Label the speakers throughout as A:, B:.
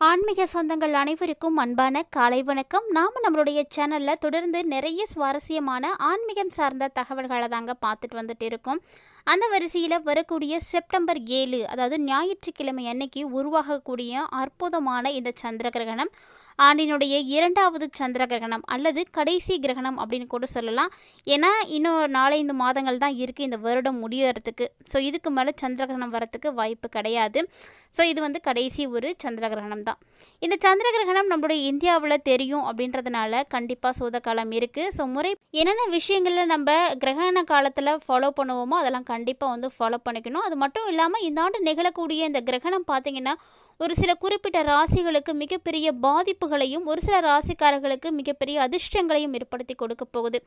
A: ஆன்மீக சொந்தங்கள் அனைவருக்கும் அன்பான காலை வணக்கம். நாம் நம்மளுடைய சேனலில் தொடர்ந்து நிறைய சுவாரஸ்யமான ஆன்மீகம் சார்ந்த தகவல்களை தாங்க பார்த்துட்டு வந்துட்டு இருக்கோம். அந்த வரிசையில் வரக்கூடிய செப்டம்பர் ஏழு அதாவது ஞாயிற்றுக்கிழமை அன்னைக்கு உருவாகக்கூடிய அற்புதமான இந்த சந்திர கிரகணம் ஆண்டினுடைய இரண்டாவது சந்திர கிரகணம் அல்லது கடைசி கிரகணம் அப்படின்னு கூட சொல்லலாம். ஏன்னா இன்னும் நாலஞ்சு மாதங்கள் தான் இருக்குது இந்த வருடம் முடியறதுக்கு. ஸோ இதுக்கு மேலே சந்திர கிரகணம் வரத்துக்கு வாய்ப்பு கிடையாது. ஸோ இது வந்து கடைசி ஒரு சந்திர கிரகணம் தான் இந்த சந்திர கிரகணம் நம்மளுடைய இந்தியாவில் தெரியும் அப்படின்றதுனால கண்டிப்பாக சூதக்காலம் இருக்குது ஸோ முறை என்னென்ன விஷயங்களில் நம்ம கிரகண காலத்தில் ஃபாலோ பண்ணுவோமோ அதெல்லாம் கண்டிப்பாக வந்து ஃபாலோ பண்ணிக்கணும். அது மட்டும் இல்லாமல் இந்த ஆண்டு நிகழக்கூடிய இந்த கிரகணம் பார்த்திங்கன்னா ஒரு சில குறிப்பிட்ட ராசிகளுக்கு மிகப்பெரிய பாதிப்புகளையும் ஒரு சில ராசிக்காரர்களுக்கு மிகப்பெரிய அதிர்ஷ்டங்களையும் ஏற்படுத்தி கொடுக்க போகுது.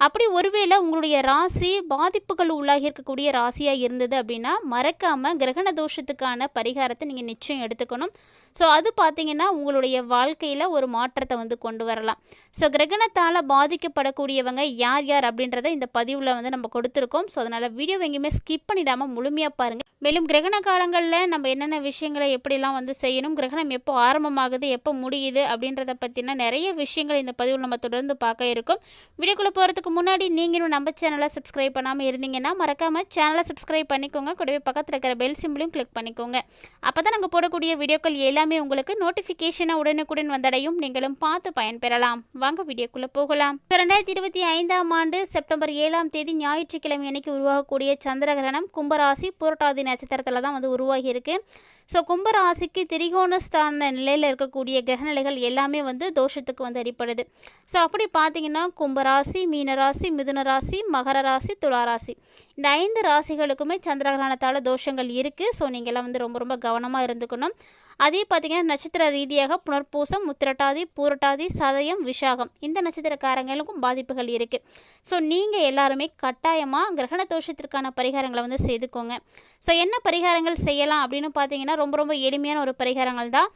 A: அப்படி ஒருவேளை உங்களுடைய ராசி பாதிப்புகள் உள்ளாகி இருக்கக்கூடிய ராசியாக இருந்தது அப்படின்னா மறக்காமல் கிரகண தோஷத்துக்கான பரிகாரத்தை நீங்கள் நிச்சயம் எடுத்துக்கணும். ஸோ அது பார்த்தீங்கன்னா உங்களுடைய வாழ்க்கையில் ஒரு மாற்றத்தை வந்து கொண்டு வரலாம். ஸோ கிரகணத்தால் பாதிக்கப்படக்கூடியவங்க யார் யார் அப்படின்றத இந்த பதிவில் வந்து நம்ம கொடுத்துருக்கோம். ஸோ அதனால் வீடியோ எங்கேயுமே ஸ்கிப் பண்ணிடாமல் முழுமையாக பாருங்கள் மேலும் கிரகண காலங்களில் நம்ம என்னென்ன விஷயங்களை எப்படிலாம் வந்து செய்யணும் கிரகணம் எப்போ ஆரம்பமாகுது எப்போ முடியுது அப்படின்றத பற்றின நிறைய விஷயங்கள் இந்த பதிவில் நம்ம தொடர்ந்து பார்க்க இருக்கும். வீடியோக்குள்ளே போகிறதுக்கு முன்னாடி நீங்களும் நம்ம சேனலை சப்ஸ்கிரைப் பண்ணாமல் இருந்தீங்கன்னா மறக்காமல் சேனலை சப்ஸ்கிரைப் பண்ணிக்கோங்க. கூடவே பக்கத்தில் இருக்கிற பெல் சிம்பிளையும் கிளிக் பண்ணிக்கோங்க. அப்போ தான் நாங்கள் போடக்கூடிய வீடியோக்கள் எல்லாமே உங்களுக்கு நோட்டிஃபிகேஷனாக உடனுக்குடன் வந்தடையும். நீங்களும் பார்த்து பயன்பெறலாம். வாங்க வீடியோக்குள்ளே போகலாம். ரெண்டாயிரத்தி இருபத்தி ஐந்தாம் ஆண்டு செப்டம்பர் ஏழாம் தேதி ஞாயிற்றுக்கிழமை அன்னைக்கு உருவாகக்கூடிய சந்திரகிரகணம் கும்பராசி புரட்டாதி நட்சத்திரத்தில் தான் வந்து உருவாகி இருக்கு ஸோ கும்பராசிக்கு திரிகோணஸ்தான நிலையில் இருக்கக்கூடிய கிரகநிலைகள் எல்லாமே வந்து தோஷத்துக்கு வந்து அடிப்படுது. ஸோ அப்படி பார்த்தீங்கன்னா கும்பராசி மீனராசி மிதுன ராசி மகர ராசி துளாராசி. இந்த ஐந்து ராசிகளுக்குமே சந்திரகிரகணத்தால் தோஷங்கள் இருக்குது ஸோ நீங்கள்லாம் வந்து ரொம்ப ரொம்ப கவனமாக இருந்துக்கணும். அதே பார்த்தீங்கன்னா நட்சத்திர ரீதியாக புனர்பூசம் முத்திரட்டாதி பூரட்டாதி சதயம் விஷாகம் இந்த நட்சத்திரக்காரங்களுக்கும் பாதிப்புகள் இருக்குது ஸோ நீங்கள் எல்லாருமே கட்டாயமாக கிரகண தோஷத்திற்கான பரிகாரங்களை வந்து செய்துக்கோங்க. ஸோ என்ன பரிகாரங்கள் செய்யலாம் அப்படின்னு பார்த்தீங்கன்னா ரொம்ப ரொம்ப எளிமையான ஒரு பரிகாரங்கள் தான்.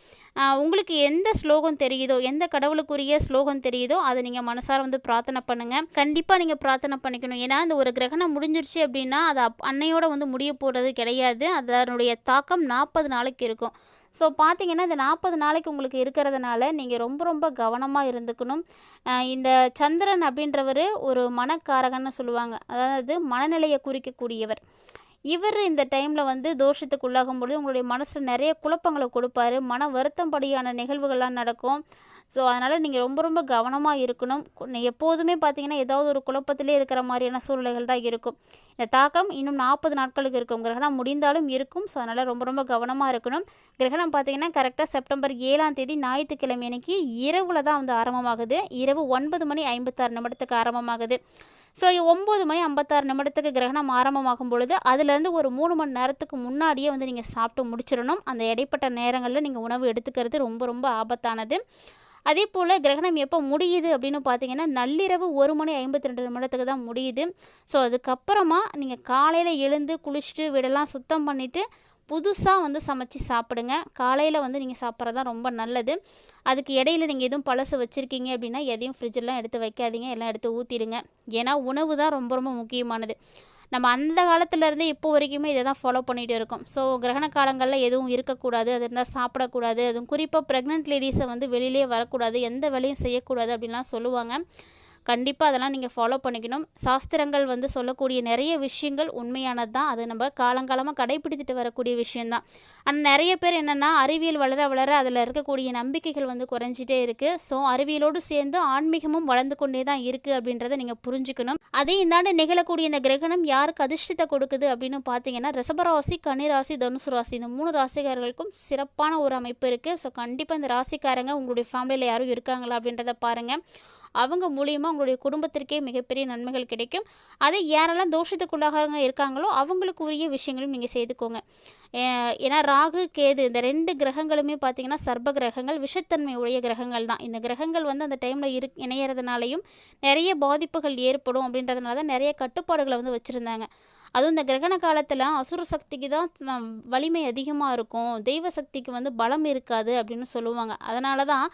A: உங்களுக்கு எந்த ஸ்லோகம் தெரியுதோ எந்த கடவுளுக்குரிய ஸ்லோகம் தெரியுதோ அதை நீங்கள் மனசார வந்து பிரார்த்தனை பண்ணுங்கள் கண்டிப்பாக நீங்கள் பிரார்த்தனை பண்ணிக்கணும். ஏன்னா இந்த ஒரு கிரகணம் முடிஞ்சிருச்சு அப்படின்னா அது அன்னையோட வந்து முடிய போகிறது கிடையாது. அதனுடைய தாக்கம் நாற்பது நாளைக்கு இருக்கும். ஸோ பார்த்தீங்கன்னா இந்த நாற்பது நாளைக்கு உங்களுக்கு இருக்கிறதுனால நீங்கள் ரொம்ப ரொம்ப கவனமாக இருந்துக்கணும். இந்த சந்திரன் அப்படின்றவர் ஒரு மனக்காரகன்னு சொல்லுவாங்க. அதாவது மனநிலையை குறிக்கக்கூடியவர். இவர் இந்த டைமில் வந்து தோஷத்துக்கு உள்ளாகும் பொழுது உங்களுடைய மனசில் நிறைய குழப்பங்களை கொடுப்பாரு. மன வருத்தம்படியான நிகழ்வுகள்லாம் நடக்கும். ஸோ அதனால் நீங்கள் ரொம்ப ரொம்ப கவனமாக இருக்கணும். எப்போதுமே பார்த்தீங்கன்னா ஏதாவது ஒரு குழப்பத்திலே இருக்கிற மாதிரியான சூழ்நிலைகள் தான் இருக்கும். இந்த தாக்கம் இன்னும் நாற்பது நாட்களுக்கு இருக்கும். கிரகணம் முடிந்தாலும் இருக்கும். ஸோ அதனால் ரொம்ப ரொம்ப கவனமாக இருக்கணும். கிரகணம் பார்த்தீங்கன்னா கரெக்டாக செப்டம்பர் ஏழாம் தேதி ஞாயிற்றுக்கிழமை அன்னைக்கு இரவில் தான் வந்து ஆரம்பமாகுது. இரவு ஒன்பது மணி ஐம்பத்தாறு நிமிடத்துக்கு ஆரம்பமாகுது. ஸோ ஒம்பது மணி ஐம்பத்தாறு நிமிடத்துக்கு கிரகணம் ஆரம்பமாகும் பொழுது அதுலேருந்து ஒரு மூணு மணி நேரத்துக்கு முன்னாடியே வந்து நீங்கள் சாப்பிட்டு முடிச்சிடணும். அந்த இடைப்பட்ட நேரங்களில் நீங்கள் உணவு எடுத்துக்கிறது ரொம்ப ரொம்ப ஆபத்தானது. அதே போல் கிரகணம் எப்போ முடியுது அப்படின்னு பார்த்தீங்கன்னா நள்ளிரவு ஒரு மணி ஐம்பத்தி ரெண்டு நிமிடத்துக்கு தான் முடியுது. ஸோ அதுக்கப்புறமா நீங்கள் காலையில் எழுந்து குளிச்சுட்டு வீடெல்லாம் சுத்தம் பண்ணிவிட்டு புதுசாக வந்து சமைச்சு சாப்பிடுங்க. காலையில் வந்து நீங்கள் சாப்பிட்றது தான் ரொம்ப நல்லது. அதுக்கு இடையில நீங்கள் எதுவும் பழசு வச்சுருக்கீங்க அப்படின்னா எதையும் ஃப்ரிட்ஜெல்லாம் எடுத்து வைக்காதீங்க. எல்லாம் எடுத்து ஊற்றிடுங்க ஏன்னா உணவு தான் ரொம்ப ரொம்ப முக்கியமானது. நம்ம அந்த காலத்துலேருந்து இப்போ வரைக்குமே இதை தான் ஃபாலோ பண்ணிகிட்டு இருக்கோம். ஸோ கிரகண காலங்களில் எதுவும் இருக்கக்கூடாது அது இருந்தால் சாப்பிடக்கூடாது அதுவும் குறிப்பாக ப்ரெக்னென்ட் லேடிஸை வந்து வெளியிலே வரக்கூடாது எந்த வேலையும் செய்யக்கூடாது அப்படின்லாம் சொல்லுவாங்க. கண்டிப்பாக அதெல்லாம் நீங்கள் ஃபாலோ பண்ணிக்கணும். சாஸ்திரங்கள் வந்து சொல்லக்கூடிய நிறைய விஷயங்கள் உண்மையானது தான் அது நம்ம காலங்காலமாக கடைபிடித்துட்டு வரக்கூடிய விஷயந்தான் ஆனால் நிறைய பேர் என்னென்னா அறிவியல் வளர வளர அதில் இருக்கக்கூடிய நம்பிக்கைகள் வந்து குறைஞ்சிட்டே இருக்குது ஸோ அறிவியலோடு சேர்ந்து ஆன்மீகமும் வளர்ந்து கொண்டே தான் இருக்குது அப்படின்றத நீங்கள் புரிஞ்சுக்கணும். அதே இந்தாண்டு நிகழக்கூடிய இந்த கிரகணம் யாருக்கு அதிர்ஷ்டத்தை கொடுக்குது அப்படின்னு பார்த்தீங்கன்னா ரிசபராசி கன்னிராசி தனுசு ராசி இந்த மூணு ராசிக்காரர்களுக்கும் சிறப்பான ஒரு அமைப்பு இருக்குது ஸோ கண்டிப்பாக இந்த ராசிக்காரங்க உங்களுடைய ஃபேமிலியில் யாரும் இருக்காங்களா அப்படின்றத பாருங்கள் அவங்க மூலியமாக உங்களுடைய குடும்பத்திற்கே மிகப்பெரிய நன்மைகள் கிடைக்கும். அதை யாரெல்லாம் தோஷத்துக்குள்ளாக இருக்காங்களோ அவங்களுக்கு உரிய விஷயங்களும் நீங்கள் செய்துக்கோங்க ஏன்னா ராகு கேது இந்த ரெண்டு கிரகங்களுமே பார்த்தீங்கன்னா சர்ப கிரகங்கள் விஷத்தன்மை உடைய கிரகங்கள் தான். இந்த கிரகங்கள் வந்து அந்த டைமில் இரு இணையறதுனாலையும் நிறைய பாதிப்புகள் ஏற்படும் அப்படின்றதுனால தான் நிறைய கட்டுப்பாடுகளை வந்து வச்சுருந்தாங்க. அதுவும் இந்த கிரகண காலத்தில் அசுர சக்திக்கு தான் வலிமை அதிகமாக இருக்கும். தெய்வ சக்திக்கு வந்து பலம் இருக்காது அப்படின்னு சொல்லுவாங்க. அதனால தான்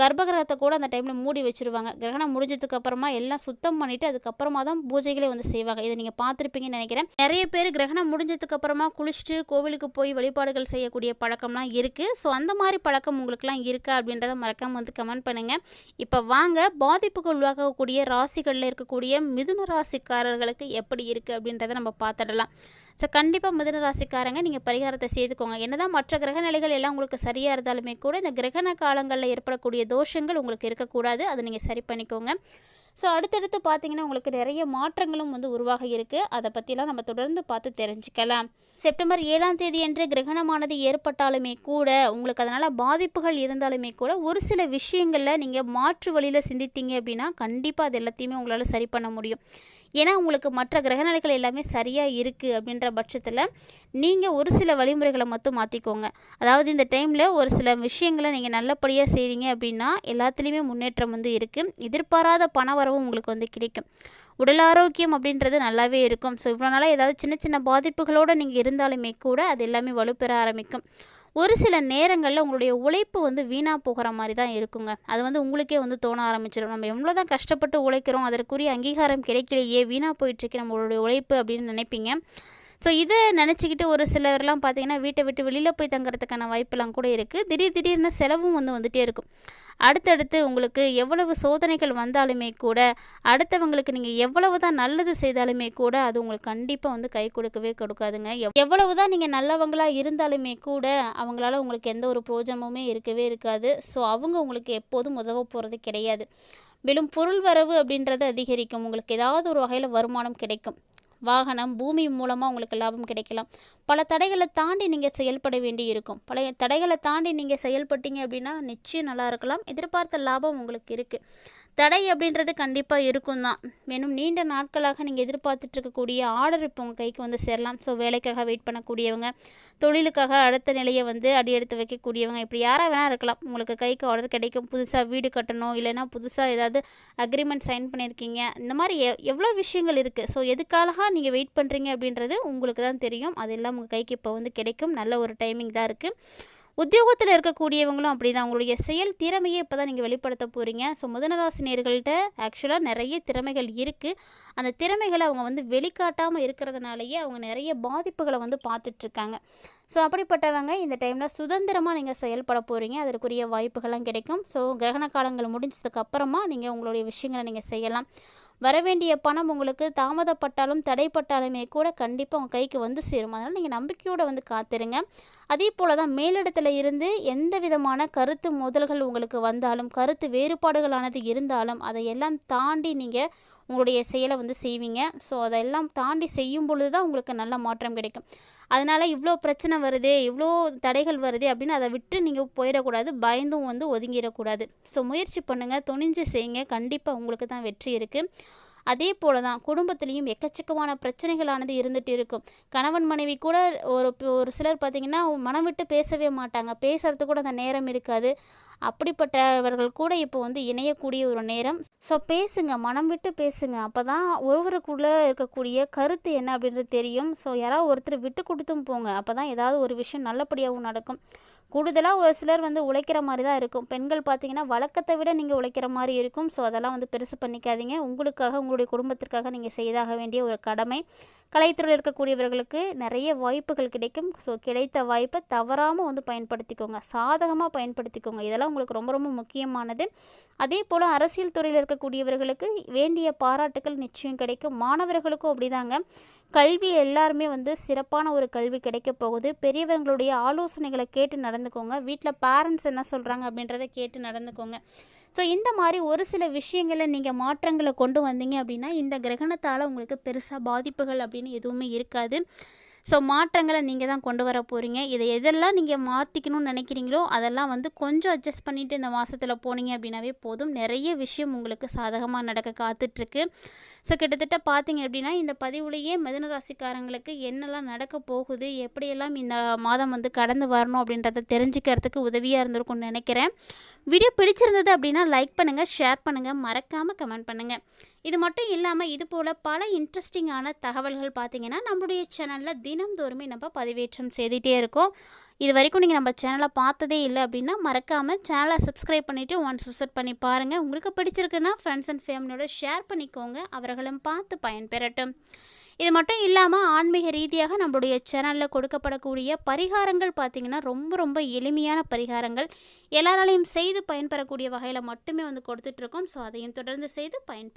A: கர்ப்பகிரகத்தை கூட அந்த டைமில் மூடி வச்சுருவாங்க. கிரகணம் முடிஞ்சதுக்கு அப்புறமா எல்லாம் சுத்தம் பண்ணிவிட்டு அதுக்கப்புறமா தான் பூஜைகளை வந்து செய்வாங்க. இதை நீங்கள் பார்த்துருப்பீங்கன்னு நினைக்கிறேன். நிறைய பேர் கிரகணம் முடிஞ்சதுக்கு அப்புறமா குளிச்சுட்டு கோவிலுக்கு போய் வழிபாடுகள் செய்யக்கூடிய பழக்கம்லாம் இருக்குது ஸோ அந்த மாதிரி பழக்கம் உங்களுக்குலாம் இருக்கா அப்படின்றத மறக்காம வந்து கமெண்ட் பண்ணுங்கள் இப்போ வாங்க பாதிப்புக்கு உள்ளாகக்கூடிய ராசிகளில் இருக்கக்கூடிய மிதுன ராசிக்காரர்களுக்கு எப்படி இருக்குது அப்படின்றத நம்ம பார்த்துடலாம். ஸோ கண்டிப்பாக மிதன ராசிக்காரங்க நீங்கள் பரிகாரத்தை செய்துக்கோங்க. என்னதான் மற்ற கிரக நிலைகள் எல்லாம் உங்களுக்கு சரியாக இருந்தாலுமே கூட இந்த கிரகண காலங்களில் ஏற்படக்கூடிய தோஷங்கள் உங்களுக்கு இருக்கக்கூடாது. அதை நீங்கள் சரி பண்ணிக்கோங்க. ஸோ அடுத்தடுத்து பார்த்தீங்கன்னா உங்களுக்கு நிறைய மாற்றங்களும் வந்து உருவாக இருக்குது அதை பற்றிலாம் நம்ம தொடர்ந்து பார்த்து தெரிஞ்சுக்கலாம். செப்டம்பர் ஏழாம் தேதி என்று கிரகணமானது ஏற்பட்டாலுமே கூட உங்களுக்கு அதனால் பாதிப்புகள் இருந்தாலுமே கூட ஒரு சில விஷயங்களில் நீங்கள் மாற்று வழியில் சிந்தித்தீங்க அப்படின்னா கண்டிப்பாக அது எல்லாத்தையுமே உங்களால் சரி பண்ண முடியும். ஏன்னா உங்களுக்கு மற்ற கிரகநிலைகள் எல்லாமே சரியாக இருக்குது அப்படின்ற பட்சத்தில் நீங்கள் ஒரு சில வழிமுறைகளை மட்டும் மாற்றிக்கோங்க அதாவது இந்த டைமில் ஒரு சில விஷயங்களை நீங்கள் நல்லபடியாக செய்கிறீங்க அப்படின்னா எல்லாத்துலேயுமே முன்னேற்றம் வந்து இருக்குது எதிர்பாராத பண வரவும் உங்களுக்கு வந்து கிடைக்கும். உடல் ஆரோக்கியம் அப்படின்றது நல்லாவே இருக்கும். ஸோ இவ்வளோ நாளாக ஏதாவது சின்ன சின்ன பாதிப்புகளோடு நீங்கள் இருந்தாலுமே கூட அது எல்லாமே வலுப்பெற ஆரம்பிக்கும். ஒரு சில நேரங்களில் உங்களுடைய உழைப்பு வந்து வீணாக போகிற மாதிரி தான் இருக்குங்க. அது வந்து உங்களுக்கே வந்து தோண ஆரம்பிச்சிடும் நம்ம எவ்வளோ தான் கஷ்டப்பட்டு உழைக்கிறோம் அதற்குரிய அங்கீகாரம் கிடைக்கலையே வீணாக போயிட்டுருக்கு நம்மளுடைய உழைப்பு அப்படின்னு நினைப்பீங்க. ஸோ இதை நினச்சிக்கிட்டு ஒரு சிலர்லாம் பார்த்தீங்கன்னா வீட்டை விட்டு வெளியில் போய் தங்குறதுக்கான வாய்ப்பெல்லாம் கூட இருக்குது திடீர் திடீர்னு செலவும் வந்து வந்துகிட்டே இருக்கும். அடுத்தடுத்து உங்களுக்கு எவ்வளவு சோதனைகள் வந்தாலுமே கூட அடுத்தவங்களுக்கு நீங்கள் எவ்வளவு தான் நல்லது செய்தாலுமே கூட அது உங்களுக்கு கண்டிப்பாக வந்து கை கொடுக்கவே கொடுக்காதுங்க. எவ்- எவ்வளவு தான் நீங்கள் நல்லவங்களாக இருந்தாலுமே கூட அவங்களால உங்களுக்கு எந்த ஒரு பிரோஜனமுமே இருக்கவே இருக்காது. ஸோ அவங்க உங்களுக்கு எப்போதும் உதவ போகிறது கிடையாது. மேலும் பொருள் வரவு அப்படின்றது அதிகரிக்கும். உங்களுக்கு ஏதாவது ஒரு வகையில் வருமானம் கிடைக்கும். வாகனம் பூமி மூலமாக உங்களுக்கு லாபம் கிடைக்கலாம். பல தடைகளை தாண்டி நீங்கள் செயல்பட வேண்டி இருக்கும் பல தடைகளை தாண்டி நீங்கள் செயல்பட்டீங்க அப்படின்னா நிச்சயம் நல்லா இருக்கலாம். எதிர்பார்த்த லாபம் உங்களுக்கு இருக்குது தடை அப்படின்றது கண்டிப்பாக இருக்கும் தான் மேலும் நீண்ட நாட்களாக நீங்கள் எதிர்பார்த்துட்டு இருக்கக்கூடிய ஆர்டர் இப்போ உங்கள் கைக்கு வந்து சேரலாம். ஸோ வேலைக்காக வெயிட் பண்ணக்கூடியவங்க தொழிலுக்காக அடுத்த நிலையை வந்து அடி எடுத்து வைக்கக்கூடியவங்க இப்படி யாராக வேணால் இருக்கலாம். உங்களுக்கு கைக்கு ஆர்டர் கிடைக்கும். புதுசாக வீடு கட்டணும் இல்லைன்னா புதுசாக ஏதாவது அக்ரிமெண்ட் சைன் பண்ணியிருக்கீங்க. இந்த மாதிரி எவ் எவ்வளோ விஷயங்கள் இருக்குது ஸோ எதுக்காக நீங்கள் வெயிட் பண்ணுறீங்க அப்படின்றது உங்களுக்கு தான் தெரியும். அதெல்லாம் உங்கள் கைக்கு இப்போ வந்து கிடைக்கும். நல்ல ஒரு டைமிங் தான் இருக்குது உத்தியோகத்தில் இருக்கக்கூடியவங்களும் அப்படி தான் உங்களுடைய செயல் திறமையை இப்போ தான் நீங்கள் வெளிப்படுத்த போகிறீங்க ஸோ முதனராசினியர்கள்ட்ட ஆக்சுவலாக நிறைய திறமைகள் இருக்குது அந்த திறமைகளை அவங்க வந்து வெளிக்காட்டாமல் இருக்கிறதுனாலயே அவங்க நிறைய பாதிப்புகளை வந்து பார்த்துட்ருக்காங்க. ஸோ அப்படிப்பட்டவங்க இந்த டைமில் சுதந்திரமாக நீங்கள் செயல்பட போகிறீங்க அதற்குரிய வாய்ப்புகள்லாம் கிடைக்கும். ஸோ கிரகண காலங்கள் முடிஞ்சதுக்கப்புறமா நீங்கள் உங்களுடைய விஷயங்களை நீங்கள் செய்யலாம். வரவேண்டிய பணம் உங்களுக்கு தாமதப்பட்டாலும் தடைப்பட்டாலுமே கூட கண்டிப்பாக உங்கள் கைக்கு வந்து சேரும். அதனால் நீங்கள் நம்பிக்கையோடு வந்து காத்திருங்க. அதே போல் தான் மேலிடத்துல இருந்து எந்த விதமான கருத்து மோதல்கள் உங்களுக்கு வந்தாலும் கருத்து வேறுபாடுகளானது இருந்தாலும் அதையெல்லாம் தாண்டி நீங்கள் உங்களுடைய செயலை வந்து செய்வீங்க. ஸோ அதெல்லாம் தாண்டி செய்யும் பொழுது தான் உங்களுக்கு நல்ல மாற்றம் கிடைக்கும். அதனால் இவ்வளோ பிரச்சனை வருதே இவ்வளோ தடைகள் வருது அப்படின்னு அதை விட்டு நீங்கள் போயிடக்கூடாது. பயந்தும் வந்து ஒதுங்கிடக்கூடாது. ஸோ முயற்சி பண்ணுங்கள் துணிஞ்சு செய்யுங்க. கண்டிப்பாக உங்களுக்கு தான் வெற்றி இருக்குது அதே போல தான் குடும்பத்துலேயும் எக்கச்சக்கமான பிரச்சனைகளானது இருந்துகிட்டு இருக்கும். கணவன் மனைவி கூட ஒரு ஒரு சிலர் பார்த்திங்கன்னா மனம் விட்டு பேசவே மாட்டாங்க. பேசுகிறதுக்கு கூட அந்த நேரம் இருக்காது. அப்படிப்பட்டவர்கள் கூட இப்போ வந்து இணையக்கூடிய ஒரு நேரம். ஸோ பேசுங்க மனம் விட்டு பேசுங்க. அப்போ தான் ஒருவருக்குள்ளே இருக்கக்கூடிய கருத்து என்ன அப்படின்றது தெரியும். ஸோ யாராவது ஒருத்தர் விட்டு கொடுத்தும் போங்க. அப்போ தான் ஏதாவது ஒரு விஷயம் நல்லபடியாகவும் நடக்கும். கூடுதலாக ஒரு சிலர் வந்து உழைக்கிற மாதிரி தான் இருக்கும். பெண்கள் பார்த்தீங்கன்னா வழக்கத்தை விட நீங்கள் உழைக்கிற மாதிரி இருக்கும். ஸோ அதெல்லாம் வந்து பெருசு பண்ணிக்காதீங்க. உங்களுக்காக உங்களுடைய குடும்பத்திற்காக நீங்கள் செய்தாக வேண்டிய ஒரு கடமை. கலைத்துறையில் இருக்கக்கூடியவர்களுக்கு நிறைய வாய்ப்புகள் கிடைக்கும். ஸோ கிடைத்த வாய்ப்பை தவறாமல் வந்து பயன்படுத்திக்கோங்க. சாதகமாக பயன்படுத்திக்கோங்க. இதெல்லாம் உங்களுக்கு ரொம்ப ரொம்ப முக்கியமானது. அதே போல் அரசியல் துறையில் இருக்கக்கூடியவர்களுக்கு வேண்டிய பாராட்டுகள் நிச்சயம் கிடைக்கும். மாணவர்களுக்கும் அப்படிதாங்க. கல்வி எல்லாருமே வந்து சிறப்பான ஒரு கல்வி கிடைக்க போகுது. பெரியவர்களுடைய ஆலோசனைகளை கேட்டு நடந்துக்கோங்க. வீட்டில் பேரண்ட்ஸ் என்ன சொல்கிறாங்க அப்படின்றத கேட்டு நடந்துக்கோங்க. ஸோ இந்த மாதிரி ஒரு சில விஷயங்களை நீங்கள் மாற்றங்களை கொண்டு வந்தீங்க அப்படின்னா இந்த கிரகணத்தால் உங்களுக்கு பெருசாக பாதிப்புகள் அப்படின்னு எதுவுமே இருக்காது. ஸோ மாற்றங்களை நீங்கள் தான் கொண்டு வர போகிறீங்க இதை எதெல்லாம் நீங்கள் மாற்றிக்கணும்னு நினைக்கிறீங்களோ அதெல்லாம் வந்து கொஞ்சம் அட்ஜஸ்ட் பண்ணிவிட்டு இந்த மாதத்தில் போனீங்க அப்படின்னாவே போதும். நிறைய விஷயம் உங்களுக்கு சாதகமாக நடக்க காத்துட்ருக்கு. ஸோ கிட்டத்தட்ட பார்த்தீங்க அப்படின்னா இந்த பதிவுலேயே மிதுன ராசிக்காரங்களுக்கு என்னெல்லாம் நடக்க போகுது எப்படியெல்லாம் இந்த மாதம் வந்து கடந்து வரணும் அப்படின்றத தெரிஞ்சுக்கிறதுக்கு உதவியாக இருந்திருக்கும்னு நினைக்கிறேன். வீடியோ பிடிச்சிருந்தது அப்படின்னா லைக் பண்ணுங்கள் ஷேர் பண்ணுங்கள் மறக்காமல் கமெண்ட் பண்ணுங்கள் இது மட்டும் இல்லாமல் இது போல் பல இன்ட்ரெஸ்டிங்கான தகவல்கள் பார்த்திங்கன்னா நம்மளுடைய சேனலில் தினம்தோறுமே நம்ம பதிவேற்றம் செய்துகிட்டே இருக்கோம். இது வரைக்கும் நீங்கள் நம்ம சேனலை பார்த்ததே இல்லை அப்படின்னா மறக்காமல் சேனலை சப்ஸ்கிரைப் பண்ணிவிட்டு ஒன்ஸ் விசிட் பண்ணி பாருங்கள் உங்களுக்கு பிடிச்சிருக்குன்னா ஃப்ரெண்ட்ஸ் அண்ட் ஃபேமிலியோட ஷேர் பண்ணிக்கோங்க. அவர்களும் பார்த்து பயன்பெறட்டும். இது மட்டும் இல்லாமல் ஆன்மீக ரீதியாக நம்மளுடைய சேனலில் கொடுக்கப்படக்கூடிய பரிகாரங்கள் பார்த்திங்கன்னா ரொம்ப ரொம்ப எளிமையான பரிகாரங்கள். எல்லாராலையும் செய்து பயன்பெறக்கூடிய வகையில் மட்டுமே வந்து கொடுத்துட்ருக்கோம் ஸோ அதையும் தொடர்ந்து செய்து பயன்பெற